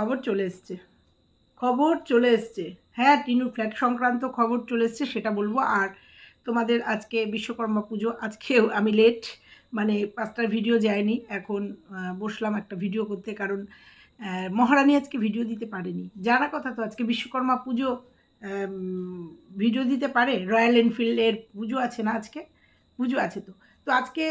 খবর চলে এসছে। খবর চলে এসছে। হ্যাঁ টিনু, ফ্ল্যাট সংক্রান্ত খবর চলে এসছে, সেটা বলব। আর তোমাদের আজকে বিশ্বকর্মা পুজো, আজকেও আমি লেট মানে পাঁচটার ভিডিও যায়নি। এখন বসলাম একটা ভিডিও করতে কারণ মহারানী আজকে ভিডিও দিতে পারেনি। জানা কথা তো, আজকে বিশ্বকর্মা পুজো ভিডিও দিতে পারে। রয়্যাল এনফিল্ডের পুজো আছে না আজকে? পুজো আছে তো। তো আজকে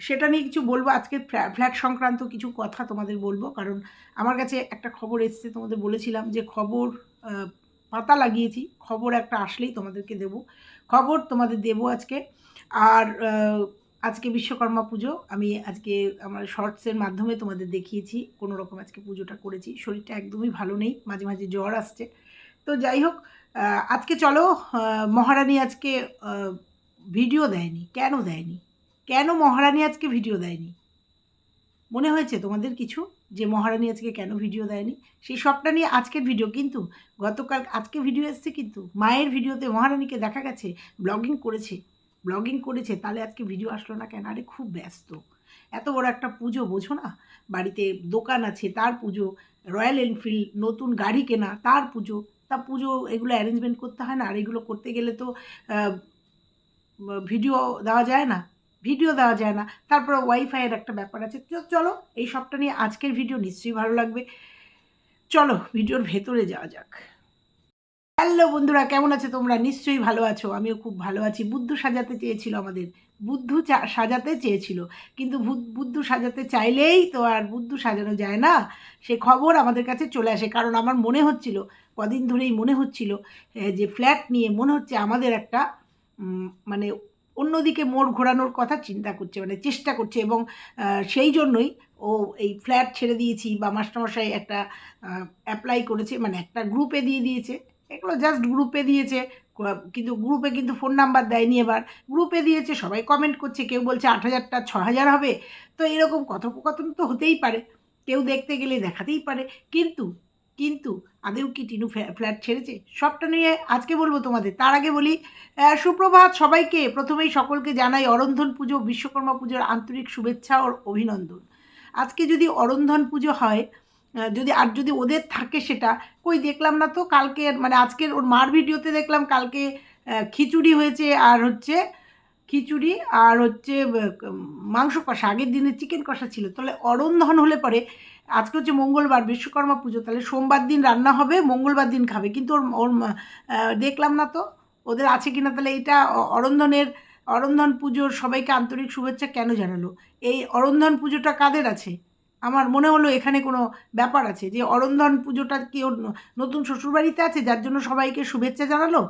সেটা নিয়ে কিছু বলব? আজকে ফ্ল্যা- ফ্ল্যাট সংক্রান্ত কিছু কথা তোমাদের বলব। কারণ আমার কাছে একটা খবর এসেছে, তোমাদের বলেছিলাম যে খবর পাতা লাগিয়েছি। খবর একটা আসলেই তোমাদেরকে দেব। খবর তোমাদের দেব আজকে। আর আজকে বিশ্বকর্মা পুজো। আমি আজকে আমার শর্টসের মাধ্যমে তোমাদের দেখিয়েছি, কোনো রকম আজকে পুজোটা করেছি। শরীরটা একদমই ভালো নেই, মাঝে মাঝে জ্বর আসছে। তো যাই হোক আজকে চলো মহারানী আজকে ভিডিও দেয়নি, কেন দেয়নি? কেন মহারানী আজকে ভিডিও দেয়নি? মনে হয়েছে তোমাদের কিছু? যে মহারানী আজকে কেন ভিডিও দেয়নি? সেই সবটা নিয়ে আজকের ভিডিও কিন্তু, গতকাল আজকে ভিডিও এসছে কিন্তু, মায়ের ভিডিওতে মহারানীকে দেখা গেছে ব্লগিং করেছে ব্লগিং করেছে, তাহলে আজকে ভিডিও আসলো না কেন? আরে খুব ব্যস্ত। এত বড় একটা পুজো, বোঝো না? বাড়িতে দোকান আছে, তার পুজো, রয়্যাল এনফিল্ড নতুন গাড়ি কেনা, তার পুজো, তা পুজো এগুলো অ্যারেঞ্জমেন্ট করতে হয় না? আর এগুলো করতে গেলে তো ভিডিও দেওয়া যায় না? ভিডিও দেওয়া যায় না। তারপর ওয়াইফাইয়ের একটা ব্যাপার আছে। চলো, এই সবটা নিয়ে আজকের ভিডিও নিশ্চয়ই ভালো লাগবে। চলো ভিডিওর ভেতরে যাওয়া যাক। হ্যালো বন্ধুরা, কেমন আছে তোমরা? নিশ্চয়ই ভালো আছো। আমিও খুব ভালো আছি। বুদ্ধ সাজাতে চেয়েছিল আমাদের। বুদ্ধ সাজাতে চেয়েছিল। কিন্তু বুদ্ধ সাজাতে চাইলেই তো আর বুদ্ধ সাজানো যায় না। সে খবর আমাদের কাছে চলে আসে। কারণ আমার মনে হচ্ছিল, কদিন ধরেই মনে হচ্ছিল যে ফ্ল্যাট নিয়ে মনে হচ্ছে আমাদের একটা মানে অন্যদিকে মোড় ঘোরানোর কথা চিন্তা করছে মানে চেষ্টা করছে এবং সেই জন্যই ও এই ফ্ল্যাট ছেড়ে দিয়েছি বা মাস্টারমশাই একটা অ্যাপ্লাই করেছে মানে একটা গ্রুপে দিয়ে দিয়েছে। এগুলো জাস্ট গ্রুপে দিয়েছে কিন্তু গ্রুপে কিন্তু ফোন নাম্বার দেয়নি এবার। গ্রুপে দিয়েছে, সবাই কমেন্ট করছে, কেউ বলছে আট হাজারটা ছ হাজার হবে। তো এরকম কথোপকথন তো হতেই পারে, কেউ দেখতে গেলে দেখাতেই পারে। কিন্তু কিন্তু আদেও কি টিনু ফ্ল্যাট ছেড়েছে? সবটা নিয়ে আজকে বলব তোমাদের। তার আগে বলি সুপ্রভাত সবাইকে প্রথমেই সকলকে জানাই অরন্ধন পুজো, বিশ্বকর্মা পুজোর আন্তরিক শুভেচ্ছা ও অভিনন্দন। আজকে যদি অরন্ধন পুজো হয় যদি, আর যদি ওদের থাকে সেটা, কই দেখলাম না তো কালকে মানে আজকের ওর মার ভিডিওতে দেখলাম কালকে খিচুড়ি হয়েছে আর হচ্ছে খিচুড়ি আর হচ্ছে মাংস কষা, আগের দিনে চিকেন কষা ছিল। তাহলে অরন্ধন হলে পরে আজকে হচ্ছে মঙ্গলবার, বিশ্বকর্মা পুজো। তাহলে সোমবার দিন রান্না হবে, মঙ্গলবার দিন খাবে। কিন্তু ওর ওর দেখলাম না তো, ওদের আছে কিনা? তাহলে এটা অরন্ধনের অরন্ধন পুজোর সবাইকে আন্তরিক শুভেচ্ছা কেন জানালো? এই অরন্ধন পুজোটা কাদের আছে? আমার মনে হলো এখানে কোনো ব্যাপার আছে যে অরন্ধন পুজোটা কি ওর নতুন শ্বশুরবাড়িতে আছে, যার জন্য সবাইকে শুভেচ্ছা জানালো?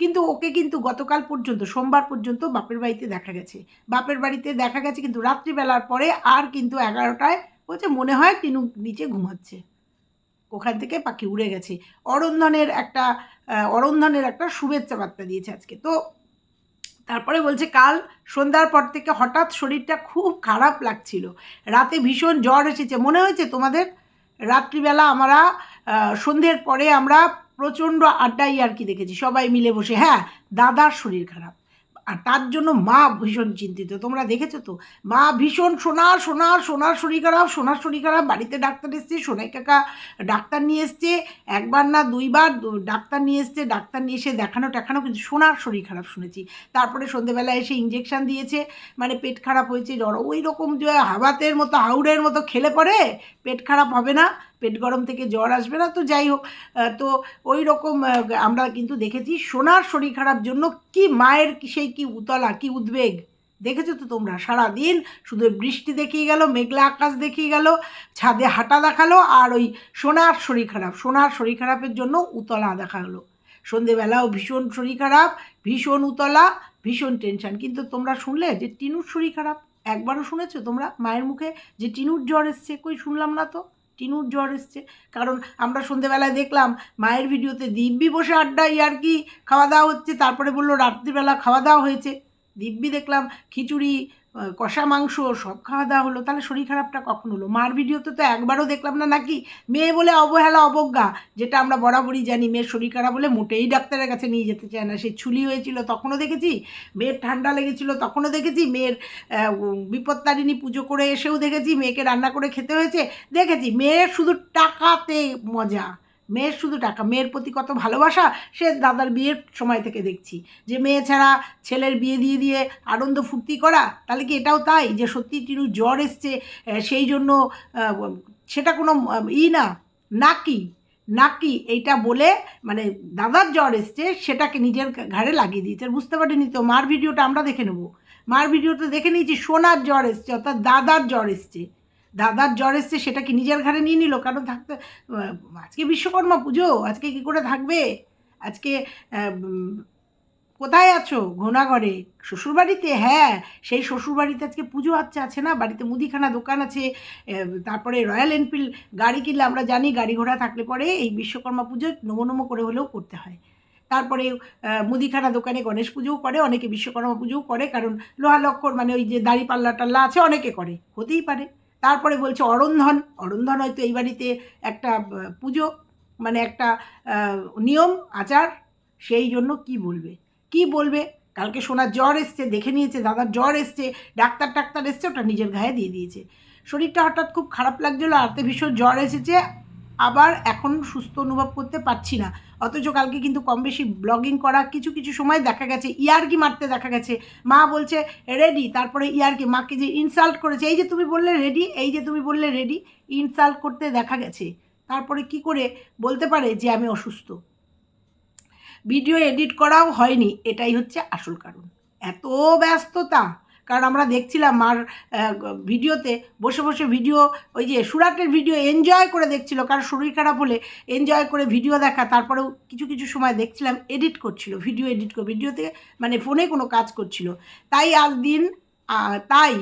কিন্তু ওকে কিন্তু গতকাল পর্যন্ত, সোমবার পর্যন্ত বাপের বাড়িতে দেখা গেছে। বাপের বাড়িতে দেখা গেছে কিন্তু রাত্রিবেলার পরে আর কিন্তু এগারোটায় বলছে, মনে হয় তিনু নিচে ঘুমাচ্ছে। ওখান থেকে পাখি উড়ে গেছে। অরন্ধনের একটা অরন্ধনের একটা শুভেচ্ছা বার্তা দিয়েছে আজকে। তো তারপরে বলছে, কাল সন্ধ্যার পর থেকে হঠাৎ শরীরটা খুব খারাপ লাগছিল। রাতে ভীষণ জ্বর এসেছে। মনে হয়েছে তোমাদের? রাত্রিবেলা আমরা সন্ধ্যের পরে আমরা প্রচণ্ড আড্ডাই আর কি দেখেছি। সবাই মিলে বসে। হ্যাঁ দাদার শরীর খারাপ। আর তার জন্য মা ভীষণ চিন্তিত। তোমরা দেখেছ তো? মা ভীষণ সোনার সোনার সোনার শরীর খারাপ সোনার শরীর খারাপ, বাড়িতে ডাক্তার এসছে, সোনাই কাকা ডাক্তার নিয়ে এসছে, একবার না দুইবার ডাক্তার নিয়ে এসছে, ডাক্তার নিয়ে এসে দেখানো টেখানো কিন্তু সোনার শরীর খারাপ শুনেছি। তারপরে সন্ধেবেলায় এসে ইঞ্জেকশন দিয়েছে মানে পেট খারাপ হয়েছে, জ্বর ওই রকম যে হাবাতের মতো হাউড়ের মতো খেলে পরে পেট খারাপ হবে না। পেট গরম থেকে জ্বর আসবে না, তো যাই হোক তো ওই রকম আমরা কিন্তু দেখেছি সোনার শরীর খারাপ জন্য কি মায়ের সেই কি উতলা, কি উদ্বেগ? দেখেছ তো তোমরা? সারাদিন শুধু বৃষ্টি দেখিয়ে গেল, মেঘলা আকাশ দেখিয়ে গেল, ছাদে হাঁটা দেখাল, আর ওই সোনার শরীর খারাপ, সোনার শরীর খারাপের জন্য উতলা দেখা গেলো সন্ধেবেলাও ভীষণ শরীর খারাপ, ভীষণ উতলা, ভীষণ টেনশন কিন্তু তোমরা শুনলে যে টিনুর শরীর খারাপ? একবারও শুনেছো তোমরা মায়ের মুখে যে টিনুর জ্বর এসছে? কই শুনলাম না তো? টিনুর জ্বর এসছে। কারণ আমরা সন্ধেবেলায় দেখলাম মায়ের ভিডিওতে দিব্যি বসে আড্ডা আর কি খাওয়া দাওয়া হচ্ছে, তারপরে বলল রাত্রিবেলা খাওয়া দাওয়া হয়েছে। দিব্যি দেখলাম খিচুড়ি কষা মাংস, সব খাওয়া দাওয়া হলো, তাহলে শরীর খারাপটা কখন হলো? মার ভিডিওতে তো একবারও দেখলাম না নাকি? মেয়ে বলে অবহেলা, অবজ্ঞা, যেটা আমরা বরাবরই জানি, মেয়ের শরীর খারাপ বলে মোটেই ডাক্তারের কাছে নিয়ে যেতে চায় না। সে ছুলি হয়েছিল, তখনও দেখেছি? মেয়ের ঠান্ডা লেগেছিল, তখনও দেখেছি? মেয়ের বিপত্তারিণী পুজো করে এসেও দেখেছি? মেয়েকে রান্না করে খেতে হয়েছে? দেখেছি মেয়ের শুধু টাকাতে মজা। মেয়ের শুধু টাকা, মেয়ের প্রতি কত ভালোবাসা, সে দাদার বিয়ের সময় থেকে দেখছি। যে মেয়ে ছাড়া ছেলের বিয়ে দিয়ে দিয়ে আনন্দ ফুর্তি করা, তাহলে কি এটাও তাই? যে সত্যি টিনু জ্বর এসছে সেই জন্য সেটা কোনো ই না নাকি নাকি এইটা বলে মানে দাদার জ্বর এসছে, সেটাকে নিজের ঘাড়ে লাগিয়ে দিয়েছে। বুঝতে পারিনি তো, মার ভিডিওটা আমরা দেখে নেব। মার ভিডিওটা দেখে নিয়েছি, সোনার জ্বর এসছে, অর্থাৎ দাদার জ্বর এসছে। দাদার জ্বর এসছে, সেটা কি নিজের ঘাড়ে নিয়ে নিল? কারণ থাকতে আজকে বিশ্বকর্মা পুজো, আজকে কি করে থাকবে? আজকে কোথায় আছো? ঘোনাঘরে শ্বশুরবাড়িতে? হ্যাঁ সেই শ্বশুরবাড়িতে আজকে পুজো আচ্ছা আছে না? বাড়িতে মুদিখানা দোকান আছে তারপরে রয়্যাল এনফিল্ড গাড়ি কিনলে, আমরা জানি গাড়ি ঘোড়া থাকলে পরে এই বিশ্বকর্মা পুজো নমো নমো করে হলেও করতে হয়। তারপরে মুদিখানা দোকানে গণেশ পুজোও করে, অনেকে বিশ্বকর্মা পুজোও করে, কারণ লোহা লক্কর মানে ওই যে দাড়ি পাল্লা টাল্লা আছে, অনেকে করে, হতেই পারে। তারপরে বলছে অরন্ধন অরন্ধন হয়তো এই বাড়িতে একটা পুজো মানে একটা নিয়ম, আচার, সেই জন্য কি বলবে? কি বলবে? কালকে সোনার জ্বর এসছে, দেখে নিয়েছে, দাদার জ্বর এসছে, ডাক্তার টাক্তার এসছে, ওটা নিজের গায়ে দিয়ে দিয়েছে। শরীরটা হঠাৎ খুব খারাপ লাগছিল আরতে ভীষণ জ্বর এসেছে, আবার এখন সুস্থ অনুভব করতে পারছি না। অথচ কালকে কিন্তু কম বেশি ব্লগিং করা কিছু কিছু সময় দেখা গেছে, ইয়ারকি মারতে দেখা গেছে। মা বলছে রেডি তারপরে ইয়ারকি, মাকে যে ইনসাল্ট করেছে, এই যে তুমি বললে রেডি এই যে তুমি বললে রেডি ইনসাল্ট করতে দেখা গেছে। তারপরে কি করে বলতে পারে যে আমি অসুস্থ। ভিডিও এডিট করাও হয়নি, এটাই হচ্ছে আসল কারণ। এত ব্যস্ততা। কারণ আমরা দেখছিলাম মার ভিডিওতে বসে বসে ভিডিও, ওই যে সুরাটের ভিডিও এনজয় করে দেখছিল, কারণ শরীর খারাপ হলে এনজয় করে ভিডিও দেখা, তারপরেও কিছু কিছু সময় দেখছিলাম এডিট করছিল ভিডিও এডিট করে ভিডিওতে মানে ফোনে কোনো কাজ করছিল। তাই আজ দিন তাই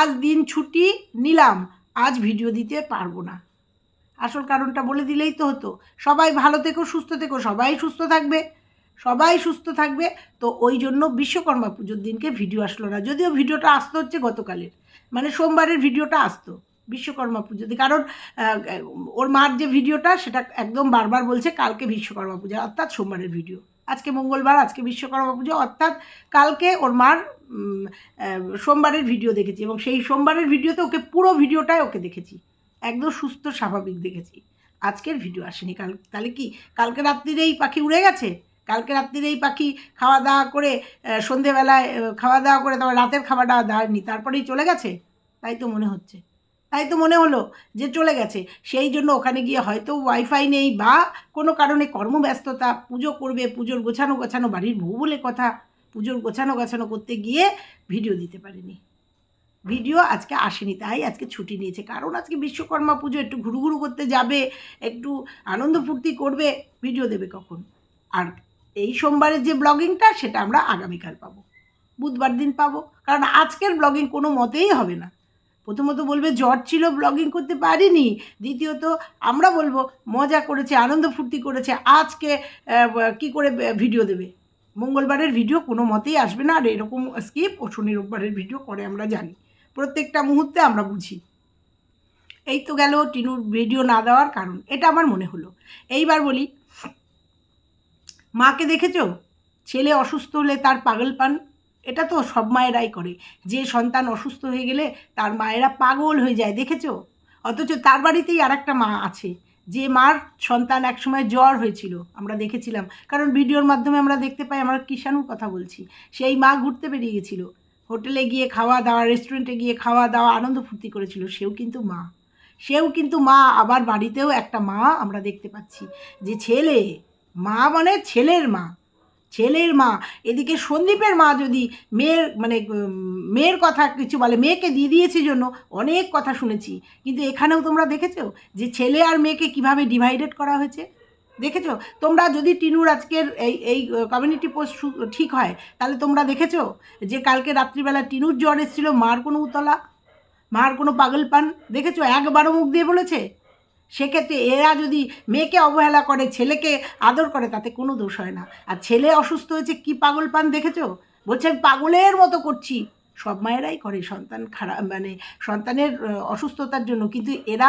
আজ দিন ছুটি নিলাম, আজ ভিডিও দিতে পারব না। আসল কারণটা বলে দিলেই তো হতো। সবাই ভালো থেকো, সুস্থ থেকো, সবাই সুস্থ থাকবে। সবাই সুস্থ থাকবে। তো ওই জন্য বিশ্বকর্মা পুজোর দিনকে ভিডিও আসলো না। যদিও ভিডিওটা আসতো হচ্ছে গতকালের। মানে সোমবারের ভিডিওটা আসতো বিশ্বকর্মা পুজোতে কারণ ওর মার যে ভিডিওটা, সেটা একদম বারবার বলছে কালকে বিশ্বকর্মা পূজা, অর্থাৎ সোমবারের ভিডিও। আজকে মঙ্গলবার, আজকে বিশ্বকর্মা পুজো, অর্থাৎ কালকে ওর মার সোমবারের ভিডিও দেখেছি। এবং সেই সোমবারের ভিডিওতে ওকে পুরো ভিডিওটাই ওকে দেখেছি। একদম সুস্থ, স্বাভাবিক দেখেছি। আজকের ভিডিও আসেনি। কাল, তাহলে কি? কালকে রাত্রিরেই পাখি উড়ে গেছে? কালকে রাত্রির এই পাখি খাওয়া দাওয়া করে সন্ধেবেলায় খাওয়া দাওয়া করে তারপর রাতের খাওয়াটা দেয়নি তারপরেই চলে গেছে? তাই তো মনে হচ্ছে। তাই তো মনে হলো যে চলে গেছে। সেই জন্য ওখানে গিয়ে হয়তো ওয়াইফাই নেই বা কোনো কারণে কর্মব্যস্ততা, পুজো করবে, পুজোর গোছানো গোছানো, বাড়ির বউ বলে কথা, পুজোর গোছানো গোছানো করতে গিয়ে ভিডিও দিতে পারেনি। ভিডিও আজকে আসেনি, তাই আজকে ছুটি নিয়েছে। কারণ আজকে বিশ্বকর্মা পুজো, একটু ঘুরু ঘুরু করতে যাবে, একটু আনন্দ ফুর্তি করবে, ভিডিও দেবে কখন? আর এই সোমবারের যে ব্লগিংটা, সেটা আমরা আগামীকাল পাবো। বুধবার দিন পাবো। কারণ আজকের ব্লগিং কোনো মতেই হবে না। প্রথমত বলবে, জ্বর ছিল, ব্লগিং করতে পারিনি। দ্বিতীয়ত, আমরা বলব, মজা করেছে, আনন্দ ফুর্তি করেছে, আজকে কি করে ভিডিও দেবে? মঙ্গলবারের ভিডিও কোনো মতেই আসবে না। আর এরকম স্কিপ ও শনি রোববারের ভিডিও করে আমরা জানি। প্রত্যেকটা মুহূর্তে আমরা বুঝি। এই তো গেল টিনুর ভিডিও না দেওয়ার কারণ। এটা আমার মনে হলো। এইবার বলি মাকে দেখেছ? ছেলে অসুস্থ হলে তার পাগল পান। এটা তো সব মায়েরাই করে। যে সন্তান অসুস্থ হয়ে গেলে তার মায়েরা পাগল হয়ে যায়, দেখেছ? অথচ তার বাড়িতেই আর একটা মা আছে। যে মার সন্তান একসময় জ্বর হয়েছিল, আমরা দেখেছিলাম। কারণ ভিডিওর মাধ্যমে আমরা দেখতে পাই, আমরা কিষাণুর কথা বলছি। সেই মা ঘুরতে বেরিয়ে গেছিল। হোটেলে গিয়ে খাওয়া দাওয়া, রেস্টুরেন্টে গিয়ে খাওয়া দাওয়া, আনন্দ ফুর্তি করেছিল। সেও কিন্তু মা। সেও কিন্তু মা, আবার বাড়িতেও একটা মা আমরা দেখতে পাচ্ছি। যে ছেলে মা মানে ছেলের মা। ছেলের মা। এদিকে সন্দীপের মা যদি মেয়ের মানে মেয়ের কথা কিছু বলে, মেয়েকে দিয়ে দিয়েছে জন্য অনেক কথা শুনেছি। কিন্তু এখানেও তোমরা দেখেছ যে ছেলে আর মেয়েকে কীভাবে ডিভাইডেড করা হয়েছে? দেখেছ? তোমরা যদি টিনুর আজকের এই এই কমিউনিটি পোস্ট ঠিক হয়, তাহলে তোমরা দেখেছ যে কালকে রাত্রিবেলা টিনুর জ্বর এসেছিল, মার কোনো উতলা, মার কোনো পাগল পান দেখেছ? একবারও মুখ দিয়ে বলেছে? সেক্ষেত্রে এরা যদি মেয়েকে অবহেলা করে, ছেলেকে আদর করে, তাতে কোনো দোষ হয় না। আর ছেলে অসুস্থ হয়েছে, কি পাগল পান দেখেছ? বলছে আমি পাগলের মতো করছি। সব মায়েরাই করে সন্তান খারাপ মানে সন্তানের অসুস্থতার জন্য। কিন্তু এরা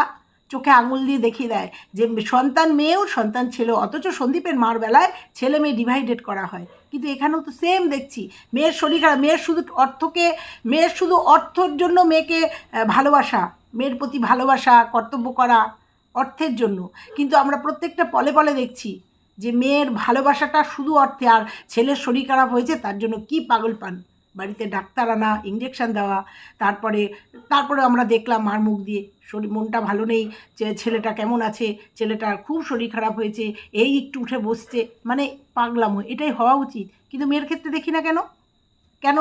চোখে আঙুল দিয়ে দেখিয়ে দেয় যে সন্তান মেয়েও, সন্তান ছেলেও। অথচ সন্দীপের মার বেলায় ছেলে মেয়ে ডিভাইডেড করা হয়। কিন্তু এখানেও তো সেম দেখছি। মেয়ের শরীর খারাপ। মেয়ের শুধু অর্থকে, মেয়ের শুধু অর্থর জন্য মেয়েকে ভালোবাসা, মেয়ের প্রতি ভালোবাসা, কর্তব্য করা অর্থের জন্য। কিন্তু আমরা প্রত্যেকটা পলে পলে দেখছি যে মেয়ের ভালোবাসাটা শুধু অর্থে, আর ছেলের শরীর খারাপ হয়েছে, তার জন্য কি পাগল পান? বাড়িতে ডাক্তার আনা ইঞ্জেকশন দেওয়া, তারপরে তারপরে আমরা দেখলাম মার মুখ দিয়ে, শরীর, মনটা ভালো নেই, যে ছেলেটা কেমন আছে ছেলেটার খুব শরীর খারাপ হয়েছে, এই একটু উঠে বসছে মানে পাগলামো, এটাই হওয়া উচিত। কিন্তু মেয়ের ক্ষেত্রে দেখি না কেন? কেন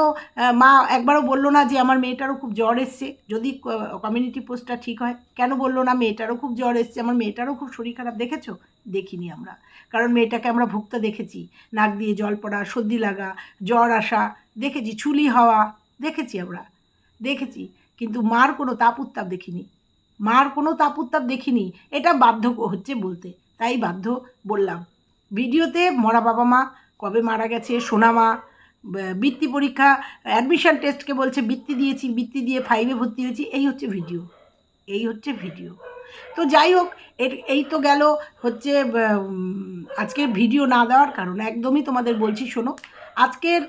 মা একবারও বলল না যে আমার মেয়েটারও খুব জ্বর এসছে? যদি কমিউনিটি পোস্টটা ঠিক হয়, কেন বলল না মেয়েটারও খুব জ্বর এসছে? আমার মেয়েটারও খুব শরীর খারাপ, দেখেছ? দেখিনি আমরা। কারণ মেয়েটাকে আমরা ভুগতে দেখেছি। নাক দিয়ে জল পড়া, সর্দি লাগা, জ্বর আসা, দেখেছি। চুলি হওয়া, দেখেছি আমরা। দেখেছি। কিন্তু মার কোনো তাপ উত্তাপ দেখিনি। মার কোনো তাপ উত্তাপ দেখিনি। এটা বাধ্য হচ্ছে বলতে। তাই বাধ্য বললাম। ভিডিওতে মরা বাবা মা কবে মারা গেছে, সোনা মা বৃত্তি পরীক্ষা অ্যাডমিশন টেস্টকে বলছে, বৃত্তি দিয়েছি, বৃত্তি দিয়ে ফাইভে ভর্তি হয়েছি, এই হচ্ছে ভিডিও এই হচ্ছে ভিডিও তো যাই হোক এই তো গেল হচ্ছে আজকের ভিডিও না দেওয়ার কারণ, একদমই তোমাদের বলছি শোনো। আজকের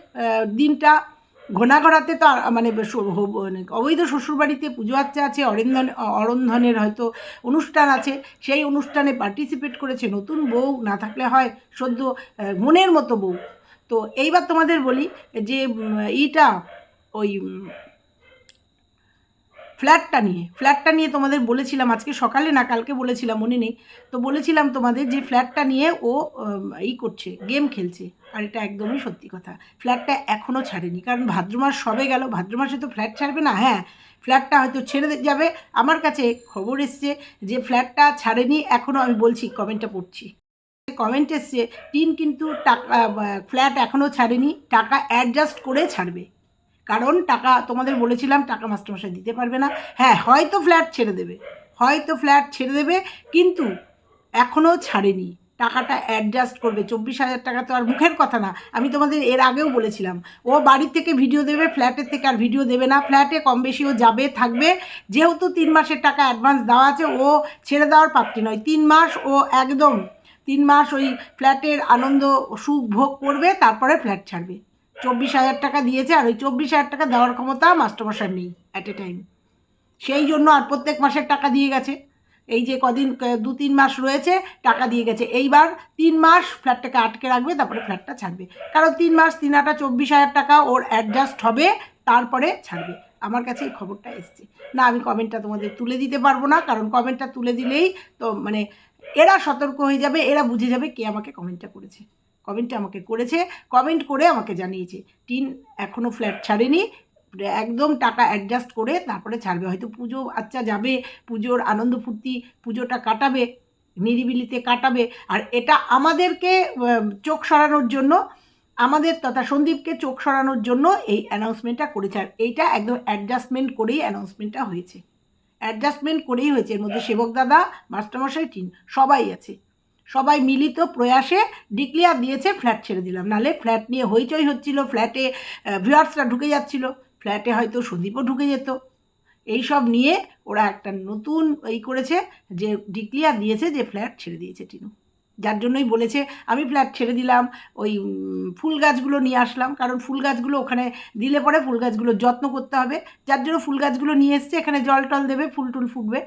দিনটা ঘোনাঘোড়াতে তো মানে মানে অবৈধ শ্বশুরবাড়িতে পুজো আচ্চা আছে, অরিন্দন, অরন্ধনের হয়তো অনুষ্ঠান আছে, সেই অনুষ্ঠানে পার্টিসিপেট করেছে নতুন বউ, না থাকলে হয় সদ্য মনের মতো বউ। তো এইবার তোমাদের বলি যে ইটা ওই ফ্ল্যাটটা নিয়ে ফ্ল্যাটটা নিয়ে তোমাদের বলেছিলাম, আজকে সকালে না, কালকে বলেছিলাম, মনে নেই। তো বলেছিলাম তোমাদের যে, ফ্ল্যাটটা নিয়ে ও ই করছে, গেম খেলছে। আর এটা একদমই সত্যি কথা। ফ্ল্যাটটা এখনও ছাড়েনি। কারণ ভাদ্র মাস সবে গেল, ভাদ্র মাসে তো ফ্ল্যাট ছাড়বে না? হ্যাঁ ফ্ল্যাটটা হয়তো ছেড়ে যাবে। আমার কাছে খবর এসছে যে, ফ্ল্যাটটা ছাড়েনি। এখনও আমি বলছি, কমেন্টটা পড়ছি। কমেন্ট এসছে, টিন কিন্তু টাকা ফ্ল্যাট এখনও ছাড়েনি, টাকা অ্যাডজাস্ট করে ছাড়বে। কারণ টাকা, তোমাদের বলেছিলাম টাকা মাস্টারমশাই দিতে পারবে না। হ্যাঁ হয়তো ফ্ল্যাট ছেড়ে দেবে, হয়তো ফ্ল্যাট ছেড়ে দেবে, কিন্তু এখনও ছাড়েনি। টাকাটা অ্যাডজাস্ট করবে, চব্বিশ হাজার টাকা তো আর মুখের কথা না। আমি তোমাদের এর আগেও বলেছিলাম, ও বাড়ির থেকে ভিডিও দেবে ফ্ল্যাটের থেকে আর ভিডিও দেবে না। ফ্ল্যাটে কম বেশি ও যাবে, থাকবে। যেহেতু তিন মাসের টাকা অ্যাডভান্স দেওয়া আছে, ও ছেড়ে দেওয়ার পাত্রী নয়, তিন মাস ও একদম তিন মাস ওই ফ্ল্যাটের আনন্দ সুখ ভোগ করবে, তারপরে ফ্ল্যাট ছাড়বে। চব্বিশ হাজার টাকা দিয়েছে আর ওই চব্বিশ হাজার টাকা দেওয়ার ক্ষমতা মাস্টারমশার নেই অ্যাট এ টাইম সেই জন্য আর প্রত্যেক মাসের টাকা দিয়ে গেছে। এই যে কদিন, দু তিন মাস রয়েছে, টাকা দিয়ে গেছে। এইবার তিন মাস ফ্ল্যাটটাকে আটকে রাখবে, তারপরে ফ্ল্যাটটা ছাড়বে। কারণ তিন মাস, তিন আটা, চব্বিশ হাজার টাকা ওর অ্যাডজাস্ট হবে, তারপরে ছাড়বে। আমার কাছে এই খবরটা এসছে। না, আমি কমেন্টটা তোমাদের তুলে দিতে পারব না, কারণ কমেন্টটা তুলে দিলেই তো মানে এরা সতর্ক হয়ে যাবে, এরা বুঝে যাবে কে আমাকে কমেন্টটা করেছে। কমেন্টটা আমাকে করেছে কমেন্ট করে আমাকে জানিয়েছে। টিন এখনও ফ্ল্যাট ছাড়েনি, একদম টাকা অ্যাডজাস্ট করে তারপরে ছাড়বে। হয়তো পুজো আচ্ছা যাবে, পুজোর আনন্দ ফুর্তি, পুজোটা কাটাবে, নিরিবিলিতে কাটাবে। আর এটা আমাদেরকে চোখ সরানোর জন্য, আমাদের তথা সন্দীপকে চোখ সরানোর জন্য এই অ্যানাউন্সমেন্টটা করেছে। আর এইটা একদম অ্যাডজাস্টমেন্ট করেই অ্যানাউন্সমেন্টটা হয়েছে। অ্যাডজাস্টমেন্ট করেই হয়েছে। এর মধ্যে সেবক দাদা, মাস্টারমশাই, টিন, সবাই আছে। সবাই মিলিত প্রয়াসে ডিক্লিয়ার দিয়েছে ফ্ল্যাট ছেড়ে দিলাম। নালে ফ্ল্যাট নিয়ে হইচই হচ্ছিল ফ্ল্যাটে ভিউয়ার্সরা ঢুকে যাচ্ছিল। ফ্ল্যাটে হয়তো সুদীপও ঢুকে যেত। এই সব নিয়ে ওরা একটা নতুন এই করেছে যে ডিক্লিয়ার দিয়েছে যে ফ্ল্যাট ছেড়ে দিয়েছে টিনু। যার জন্যই বলেছে, আমি ফ্ল্যাট ছেড়ে দিলাম, ওই ফুল গাছগুলো নিয়ে আসলাম, কারণ ফুল গাছগুলো ওখানে দিলে পরে ফুল গাছগুলো যত্ন করতে হবে, যার জন্য ফুল গাছগুলো নিয়ে এসছে, এখানে জল টল দেবে, ফুল টুল ফুটবে।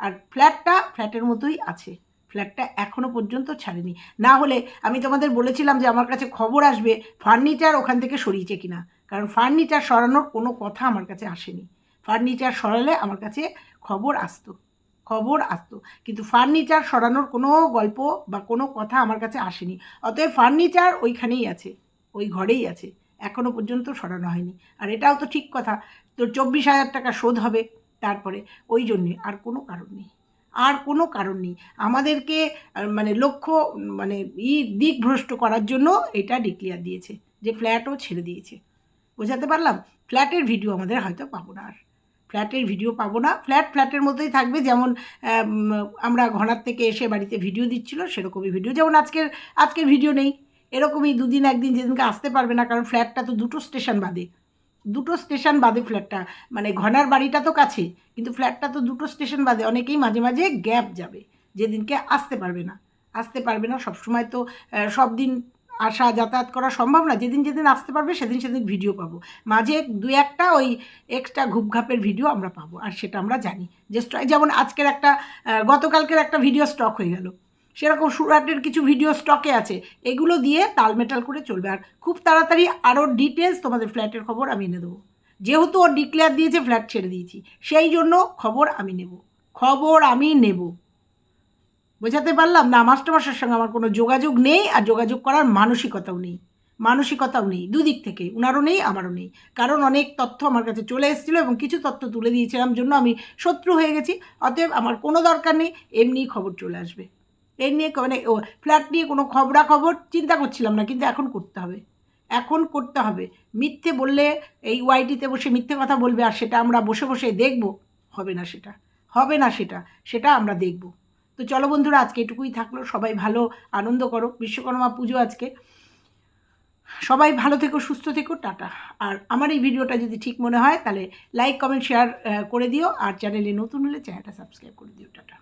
আর ফ্ল্যাটটা ফ্ল্যাটের মতোই আছে, ফ্ল্যাটটা এখনও পর্যন্ত ছাড়েনি। না হলে আমি তোমাদের বলেছিলাম যে আমার কাছে খবর আসবে, ফার্নিচার ওখান থেকে সরিয়েছে কিনা, কারণ ফার্নিচার সরানোর কোনো কথা আমার কাছে আসেনি। ফার্নিচার সরালে আমার কাছে খবর আসতো। খবর আসতো। কিন্তু ফার্নিচার সরানোর কোনো গল্প বা কোনো কথা আমার কাছে আসেনি। অতএব ফার্নিচার ওইখানেই আছে, ওই ঘরেই আছে। এখনও পর্যন্ত সরানো হয়নি। আর এটাও তো ঠিক কথা তো চব্বিশ হাজার টাকা শোধ হবে তারপরে। ওই জন্যে আর কোনো কারণ নেই। আর কোনো কারণ নেই। আমাদেরকে মানে লক্ষ্য মানে ই দিক ভ্রষ্ট করার জন্য এটা ডিক্লেয়ার দিয়েছে যে ফ্ল্যাটও ছেড়ে দিয়েছে। বোঝাতে পারলাম? ফ্ল্যাটের ভিডিও আমাদের হয়তো পাবো না আর। ফ্ল্যাটের ভিডিও পাবো না। ফ্ল্যাট ফ্ল্যাটের মতোই থাকবে। যেমন আমরা ঘনার থেকে এসে বাড়িতে ভিডিও দিচ্ছিল, সেরকমই ভিডিও। যেমন আজকের আজকের ভিডিও নেই। এরকমই দুদিন, একদিন যেদিনকে আসতে পারবে না, কারণ ফ্ল্যাটটা তো দুটো স্টেশন বাদে। দুটো স্টেশন বাদে ফ্ল্যাটটা। মানে ঘনার বাড়িটা তো কাছে, কিন্তু ফ্ল্যাটটা তো দুটো স্টেশন বাদে। অনেকেই মাঝে মাঝে গ্যাপ যাবে, যেদিনকে আসতে পারবে না। আসতে পারবে না। সবসময় তো সব দিন আসা যাতায়াত করা সম্ভব না। যেদিন যেদিন আসতে পারবে, সেদিন সেদিন ভিডিও পাবো। মাঝে দু একটা ওই এক্সট্রা ঘুপঘাপের ভিডিও আমরা পাবো, আর সেটা আমরা জানি। যে যেমন আজকের একটা গতকালকের একটা ভিডিও স্টক হয়ে গেল। সেরকম সুরাটের কিছু ভিডিও স্টকে আছে। এগুলো দিয়ে তালমেটাল করে চলবে। আর খুব তাড়াতাড়ি আরও ডিটেলস তোমাদের ফ্ল্যাটের খবর আমি এনে দেবো। যেহেতু ও ডিক্লেয়ার দিয়েছে ফ্ল্যাট ছেড়ে দিয়েছি। সেই জন্য খবর আমি নেব। খবর আমি নেব। বোঝাতে পারলাম না মাস্টারমশার সঙ্গে আমার কোনো যোগাযোগ নেই আর যোগাযোগ করার মানসিকতাও নেই। মানসিকতাও নেই, দুদিক থেকে, উনারও নেই, আমারও নেই। কারণ অনেক তথ্য আমার কাছে চলে এসেছিল এবং কিছু তথ্য তুলে দিয়েছিলাম জন্য আমি শত্রু হয়ে গেছি, অতএব আমার কোনো দরকার নেই এমনি খবর চলে আসবে। এর নিয়ে মানে ও ফ্ল্যাট নিয়ে কোনো খবরা খবর চিন্তা করছিলাম না, কিন্তু এখন করতে হবে। এখন করতে হবে। মিথ্যে বললে, এই ওয়াইটিতে বসে মিথ্যে কথা বলবে আর সেটা আমরা বসে বসে দেখব, হবে না সেটা। হবে না সেটা সেটা আমরা দেখব। তো চলো বন্ধুরা, আজকে এটুকুই থাকল। সবাই ভালো, আনন্দ করো। বিশ্বকর্মা পুজো আজকে। সবাই ভালো থেকো, সুস্থ থেকো, টাটা। আর আমার এই ভিডিওটা যদি ঠিক মনে হয়, তাহলে লাইক কমেন্ট শেয়ার করে দিও। আর চ্যানেলে নতুন হলে চ্যানেলটা সাবস্ক্রাইব করে দিও। টাটা।